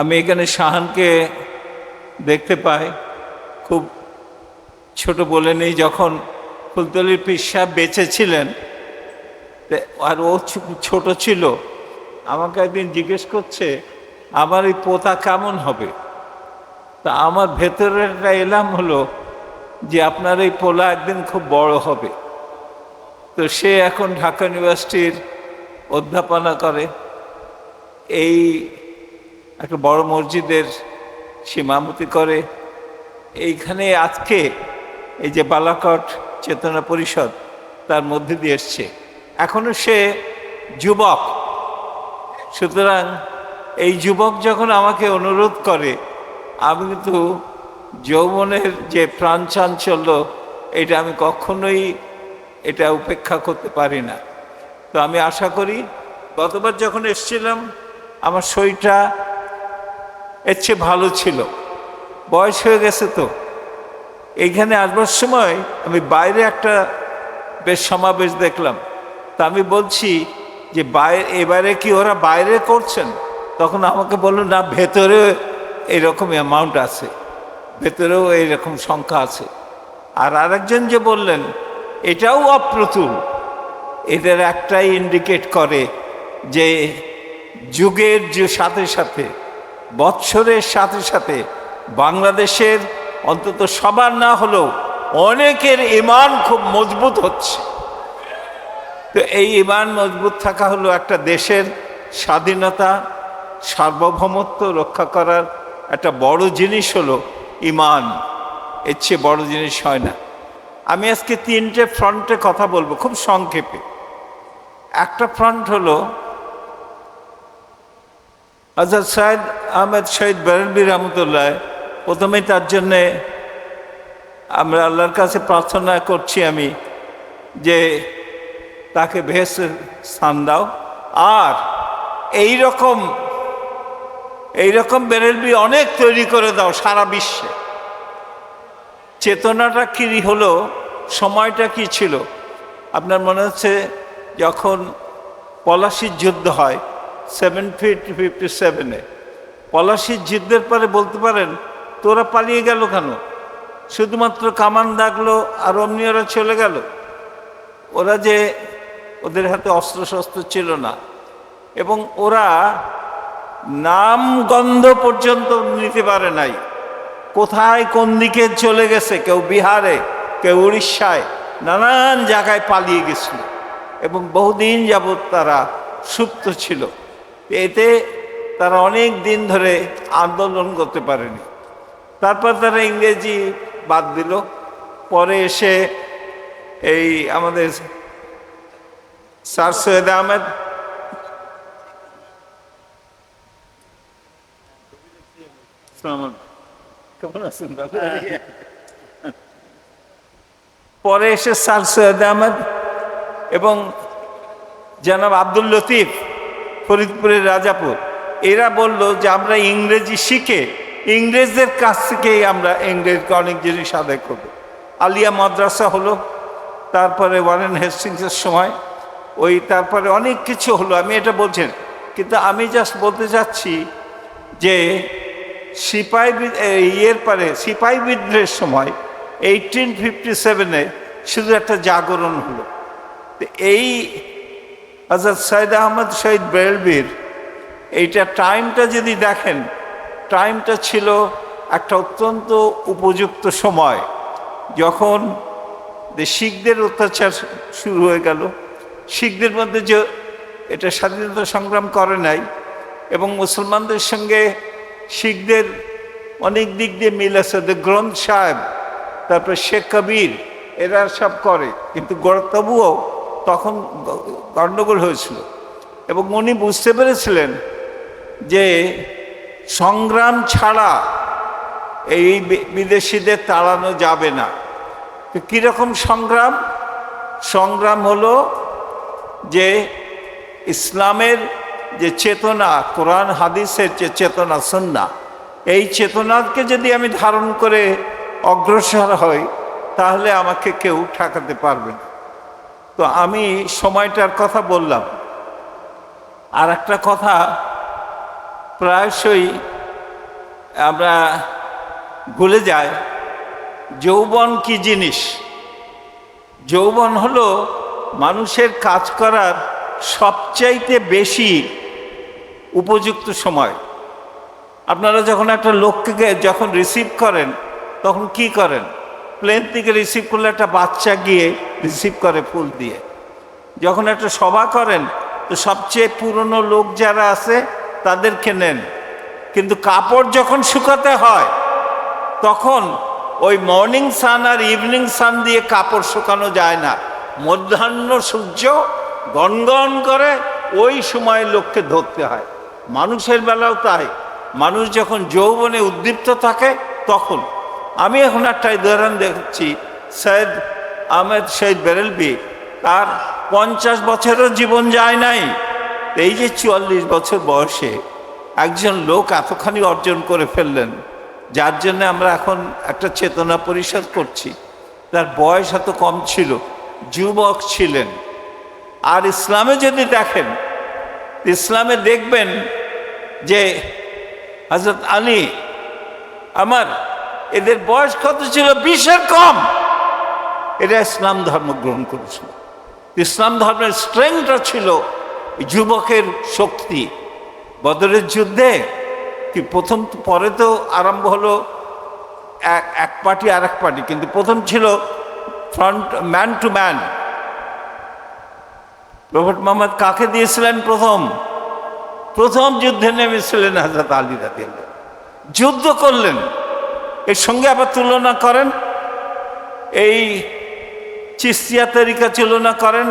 আমি এখানে শাহানকে দেখতে পাই। খুব ছোট বলে নেই, যখন ফুলতলির পিসা বেঁচে ছিলেন আর ও ছোট ছিল। আমাকে একদিন জিজ্ঞেস করছে, আমার এই পোতা কেমন হবে? তা আমার ভেতরে একটা এলাম হলো যে, আপনার এই পোলা একদিন খুব বড় হবে। তো সে এখন ঢাকা ইউনিভার্সিটির অধ্যাপনা করে। এই একটা বড় মসজিদের সীমামতি করে। এইখানে আজকে এই যে বালাকট চেতনা পরিষদ তার মধ্যে দিয়ে এসছে। এখনও সে যুবক। সুতরাং এই যুবক যখন আমাকে অনুরোধ করে, আমি কিন্তু যৌবনের যে প্রাণ চাঞ্চল্য, এটা আমি কখনোই এটা উপেক্ষা করতে পারি না। তো আমি আশা করি, গতবার যখন এসেছিলাম, আমার শরীরটা এর চেয়ে ভালো ছিল। বয়স হয়ে গেছে তো। এইখানে আসবার সময় আমি বাইরে একটা বেশ সমাবেশ দেখলাম। তা আমি বলছি যে বাইরে এবারে কি ওরা বাইরে করছেন? তখন আমাকে বলল, না ভেতরে এরকম অ্যামাউন্ট আছে। ভেতরেও এইরকম সংখ্যা আছে। আর আরেকজন যে বললেন, এটাও অপ্রতুল। এদের একটাই ইন্ডিকেট করে যে, যুগের যে সাথে সাথে বৎসরের সাথে সাথে বাংলাদেশের অন্তত সবার না হলেও অনেকের ইমান খুব মজবুত হচ্ছে। তো এই ইমান মজবুত থাকা হলো একটা দেশের স্বাধীনতা, সার্বভৌমত্ব রক্ষা করার একটা বড় জিনিস হলো ইমান এর চেয়ে বড় জিনিস হয় না। আমি আজকে তিনটে ফ্রন্টে কথা বলব খুব সংক্ষেপে। একটা ফ্রন্ট হলো আজাদ সাহেদ আহমেদ শহীদ বেরলবি রহমতুল্লাহ, প্রথমেই তার জন্যে আমরা আল্লাহর কাছে প্রার্থনা করছি আমি যে তাকে ভেস স্থান দাও। আর এই রকম এই রকম বেরেলবি অনেক তৈরি করে দাও সারা বিশ্বে। চেতনাটা কি হলো, সময়টা কি ছিল? আপনার মনে হচ্ছে যখন পলাশির যুদ্ধ হয় সেভেন ফিট ফিফটি সেভেনে পলাশির যুদ্ধের পরে বলতে পারেন, তোরা পালিয়ে গেল কেন? শুধুমাত্র কামান দাগলো আর অমনি ওরা চলে গেল। ওরা যে ওদের হাতে অস্ত্র শস্ত্র ছিল না। এবং ওরা নাম গন্ধ পর্যন্ত নিতে পারে নাই। কোথায় কোন দিকে চলে গেছে? কেউ বিহারে, কেউ উড়িষ্যায়, নানান জায়গায় পালিয়ে গেছিল। এবং বহুদিন যাবৎ তারা সুপ্ত ছিল। এতে তারা অনেক দিন ধরে আন্দোলন করতে পারেনি। তারপর তারা ইংরেজি বাদ দিল। পরে এসে এই আমাদের স্যার সৈয়দ আহমেদ? পরে এসে স্যার সৈয়দ আহমেদ এবং জনাব আব্দুল লতিফ ফরিদপুরের রাজাপুর। এরা বলল যে আমরা ইংরেজি শিখে, ইংরেজদের কাছ থেকেই আমরা ইংরেজকে অনেক জিনিস আদায় করব। আলিয়া মাদ্রাসা হলো, তারপরে ওয়ারেন হেস্টিংসের সময়, ওই তারপরে অনেক কিছু হলো, আমি এটা বলছেন কিন্তু আমি জাস্ট বলতে চাচ্ছি যে সিপাই ইয়ের পরে, সিপাই বিদ্রোহের সময় এইটিন ফিফটি সেভেনে শুধু একটা জাগরণ হলো। এই আজাদ সাইদ আহমদ শহীদ বেলবির, এইটা টাইমটা যদি দেখেন, টাইমটা ছিল একটা অত্যন্ত উপযুক্ত সময়। যখন শিখদের অত্যাচার শুরু হয়ে গেল, শিখদের মধ্যে যে এটা স্বাধীনতা সংগ্রাম করে নাই, এবং মুসলমানদের সঙ্গে শিখদের অনেক দিক দিয়ে মিল আছে। দ্য গ্রন্থ সাহেব তারপরে শেখ কবির, এরা সব করে, কিন্তু গড়- তবুও তখন গণ্ডগোল হয়েছিল। এবং উনি বুঝতে পেরেছিলেন যে সংগ্রাম ছাড়া এই বিদেশিদের তাড়ানো যাবে না। কীরকম সংগ্রাম? সংগ্রাম হলো যে ইসলামের যে চেতনা, কোরআন, হাদিসের যে চেতনা সন্না এই চেতনাকে যদি আমি ধারণ করে অগ্রসর হই, তাহলে আমাকে কেউ ঠেকাতে পারবে না। তো আমি সময়টার কথা বললাম। আর একটা কথা, প্রায়শই আমরা ভুলে যাই, যৌবন কি জিনিস? যৌবন হলো মানুষের কাজ করার সবচাইতে বেশি উপযুক্ত সময়। আপনারা যখন একটা লোককে যখন রিসিভ করেন, তখন কি করেন? প্লেন থেকে রিসিভ করলে একটা বাচ্চা গিয়ে রিসিভ করে ফুল দিয়ে। যখন একটা সভা করেন, তো সবচেয়ে পুরনো লোক যারা আছে, তাদেরকে নেন। কিন্তু কাপড় যখন শুকাতে হয়, তখন ওই মর্নিং সান আর ইভিনিং সান দিয়ে কাপড় শুকানো যায় না। মধ্যাহ্ন সূর্য গনগন করে ওই সময় লোককে ধরতে হয়। মানুষের বেলাও তাই। মানুষ যখন যৌবনে উদ্দীপ্ত থাকে, তখন আমি এখন একটা উদাহরণ দেখছি। সৈয়দ আহমেদ শহীদ বেরেলবি তার পঞ্চাশ বছরের জীবন যায় নাই। এই যে চুয়াল্লিশ বছর বয়সে একজন লোক এতখানি অর্জন করে ফেললেন, যার জন্য আমরা এখন একটা চেতনা পরিষদ করছি। তার বয়স এত কম ছিল, যুবক ছিলেন। আর ইসলামে যদি দেখেন, ইসলামে দেখবেন যে হজরত আলী আমার এদের বয়স কত ছিল? বিশের কম। এরা ইসলাম ধর্ম গ্রহণ করেছিল। ইসলাম ধর্মের স্ট্রেংথটা ছিল যুবকের শক্তি। বদরের যুদ্ধে কি প্রথম পরে তো আরম্ভ হলো এক পার্টি আর এক পার্টি, কিন্তু প্রথম ছিল front man to man robot Mohammad কাকে দিয়েছিলেন প্রথম? প্রথম যুদ্ধে নেমেছিলেন হাজরত আলী রাদি যুদ্ধ করলেন। এর সঙ্গে আবার তুলনা করেন। এই চিস্তিয়া তরিকা তুলনা করেন,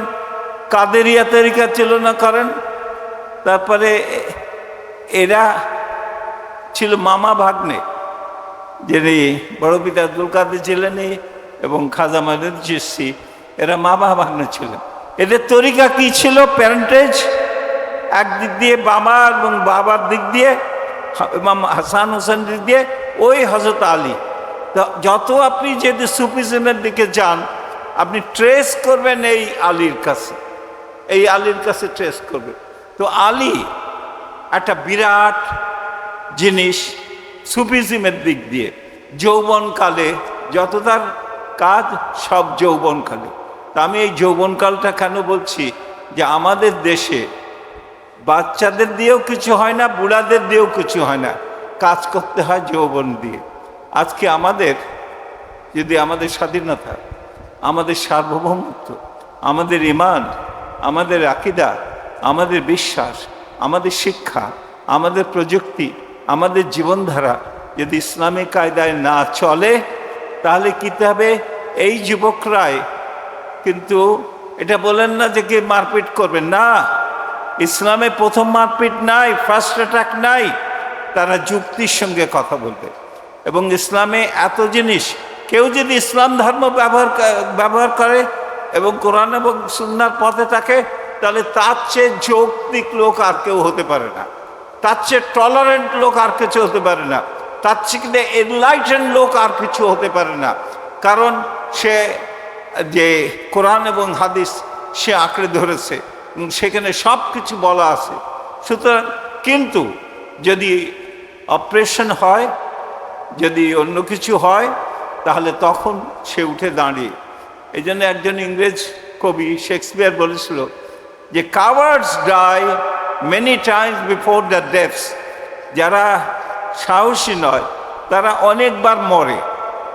কাদেরিয়া তরিকা তুলনা করেন। তারপরে এরা ছিল মামা ভাগ্নে, যিনি বড় পিতা আব্দুল কাদের ছিলেন এবং খাজা মাদের চিস্তি এরা মামা ভাগ্নে ছিলেন। এদের তরিকা কি ছিল? প্যারেন্টেজ একদিক দিয়ে বাবা এবং বাবার দিক দিয়ে হাসান হোসেন দিক দিয়ে ওই হজরত আলী। যত আপনি যদি সুফিজমের দিকে যান, আপনি ট্রেস করবেন এই আলীর কাছে। এই আলীর কাছে ট্রেস করবেন। তো আলী একটা বিরাট জিনিস সুফিজমের দিক দিয়ে। যৌবনকালে যত তার কাজ, সব যৌবনকালে। তা আমি এই যৌবনকালটা কেন বলছি? যে আমাদের দেশে বাচ্চাদের দিয়েও কিছু হয় না, বুড়াদের দিয়েও কিছু হয় না। কাজ করতে হয় যৌবন দিয়ে। আজকে আমাদের, যদি আমাদের স্বাধীনতা, আমাদের সার্বভৌমত্ব, আমাদের ইমান, আমাদের আকিদা, আমাদের বিশ্বাস, আমাদের শিক্ষা, আমাদের প্রযুক্তি, আমাদের জীবনধারা যদি ইসলামী কায়দায় না চলে, তাহলে কী হবে? এই যুবকরাই কিন্তু এটা বলেন না যে কে মারপিট করবেন না, ইসলামে প্রথম মারপিট নাই ফার্স্ট অ্যাটাক নাই। তারা যুক্তির সঙ্গে কথা বলবে। এবং ইসলামে এত জিনিস, কেউ যদি ইসলাম ধর্ম ব্যবহার ব্যবহার করে এবং কোরআন এবং সুন্নার পথে থাকে, তাহলে তার চেয়ে যৌক্তিক লোক আর কেউ হতে পারে না। তার চেয়ে টলারেন্ট লোক আর কিছু হতে পারে না। তার চেয়ে এনলাইটেন লোক আর কিছু হতে পারে না। কারণ সে, যে কোরআন এবং হাদিস সে আঁকড়ে ধরেছে সেখানে সব কিছু বলা আছে। সুতরাং কিন্তু যদি অপারেশন হয়, যদি অন্য কিছু হয়, তাহলে তখন সে উঠে দাঁড়িয়ে। এই জন্য একজন ইংরেজ কবি শেক্সপিয়ার বলেছিল যে cowards die many times before the deaths যারা সাহসী নয়, তারা অনেকবার মরে,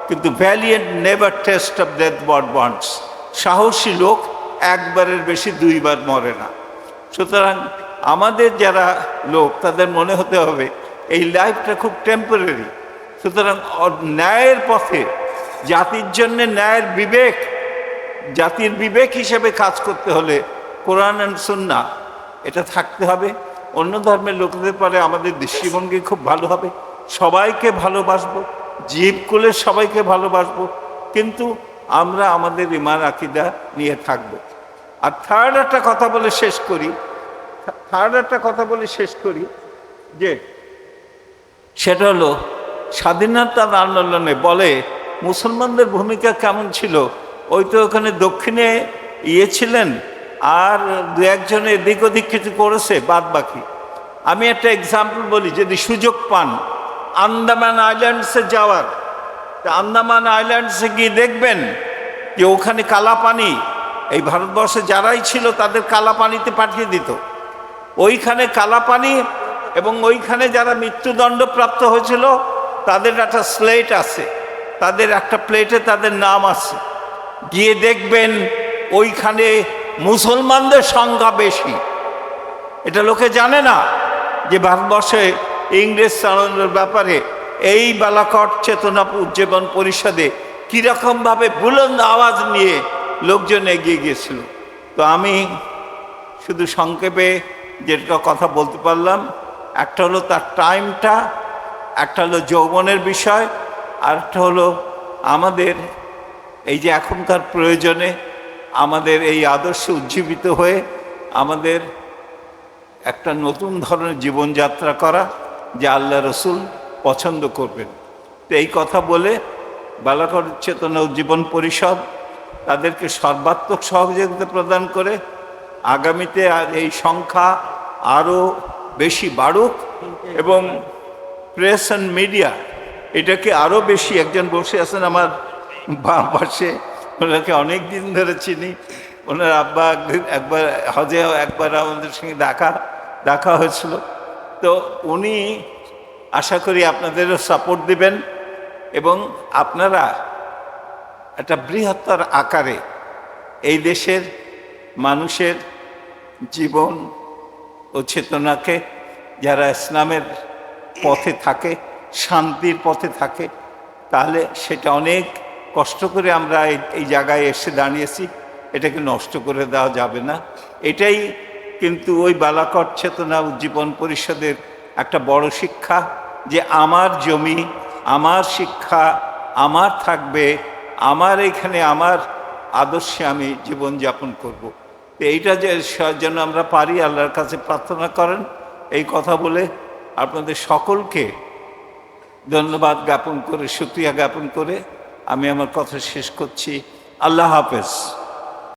কিন্তু valiant never taste of death but bonds সাহসী লোক একবারের বেশি দুইবার মরে না। সুতরাং আমাদের যারা লোক, তাদের মনে হতে হবে এই লাইফটা খুব টেম্পোরারি সুতরাং ন্যায়ের পথে, জাতির জন্য ন্যায়ের বিবেক, জাতির বিবেক হিসেবে কাজ করতে হলে কোরআন অ্যান্ড সুন্না এটা থাকতে হবে। অন্য ধর্মের লোকদের পরে আমাদের দৃষ্টিভঙ্গি খুব ভালো হবে। সবাইকে ভালোবাসবো জীবকুলের সবাইকে ভালোবাসবো, কিন্তু আমরা আমাদের ইমান, আকিদা নিয়ে থাকব। আর থার্ড একটা কথা বলে শেষ করি। থার্ড একটা কথা বলে শেষ করি যে সেটা হলো স্বাধীনতার আন্দোলনে বলে মুসলমানদের ভূমিকা কেমন ছিল? ওই তো ওখানে দক্ষিণে ইয়ে ছিলেন, আর দু একজনে এদিক ওদিক কিছু করেছে, বাদ বাকি। আমি একটা এক্সাম্পল বলি, যদি সুযোগ পান, আন্দামান আইল্যান্ডসে যাওয়ার। আন্দামান আইল্যান্ডসে গিয়ে দেখবেন যে ওখানে কালা পানি এই ভারতবর্ষে যারাই ছিল তাদের কালা পানিতে পাঠিয়ে দিত। ওইখানে কালা পানি এবং ওইখানে যারা মৃত্যুদণ্ড প্রাপ্ত হয়েছিল, তাদের একটা স্লেট আছে। তাদের একটা প্লেটে তাদের নাম আছে। গিয়ে দেখবেন ওইখানে মুসলমানদের সংখ্যা বেশি। এটা লোকে জানে না যে ভারতবর্ষে ইংরেজ চালানোর ব্যাপারে এই বালাকট চেতনা উজ্জীবন পরিষদে কীরকমভাবে বুলন্দ আওয়াজ নিয়ে লোকজন এগিয়ে গিয়েছিল। তো আমি শুধু সংক্ষেপে যেটা কথা বলতে পারলাম একটা হলো তার টাইমটা একটা হলো যৌবনের বিষয়, আর একটা হলো আমাদের এই যে এখনকার প্রয়োজনে আমাদের এই আদর্শে উজ্জীবিত হয়ে আমাদের একটা নতুন ধরনের জীবনযাত্রা করা যে আল্লাহ রসুল পছন্দ করবেন। তো এই কথা বলে বালাকর চেতনা উজ্জীবন পরিষদ তাদেরকে সর্বাত্মক সহযোগিতা প্রদান করে আগামীতে আর এই সংখ্যা আরও বেশি বাড়ুক এবং প্রেস অ্যান্ড মিডিয়া এটাকে আরও বেশি, একজন বসে আছেন আমার বাম পাশে, ওনাকে অনেক দিন ধরে চিনি। ওনার আব্বা একবার, হজে একবার আমাদের সঙ্গে দেখা দেখা হয়েছিল। তো উনি আশা করি আপনাদেরও সাপোর্ট দিবেন এবং আপনারা একটা বৃহত্তর আকারে এই দেশের মানুষের জীবন ও চেতনাকে যারা ইসলামের পথে থাকে, শান্তির পথে থাকে, তাহলে সেটা অনেক কষ্ট করে আমরা এই- জায়গায় এসে দাঁড়িয়েছি এটাকে নষ্ট করে দেওয়া যাবে না এটাই কিন্তু ওই বালাকট চেতনা উজ্জীবন পরিষদের একটা বড় শিক্ষা যে আমার জমি, আমার শিক্ষা আমার থাকবে, আমার এখানে আমার আদর্শে আমি জীবনযাপন করব। তো এইটা যে যেন আমরা পারি, আল্লাহর কাছে প্রার্থনা করেন, এই কথা বলে আপনাদের সকলকে ধন্যবাদ জ্ঞাপন করে, সুক্রিয়া জ্ঞাপন করে আমি আমার কথা শেষ করছি। আল্লাহ হাফেজ।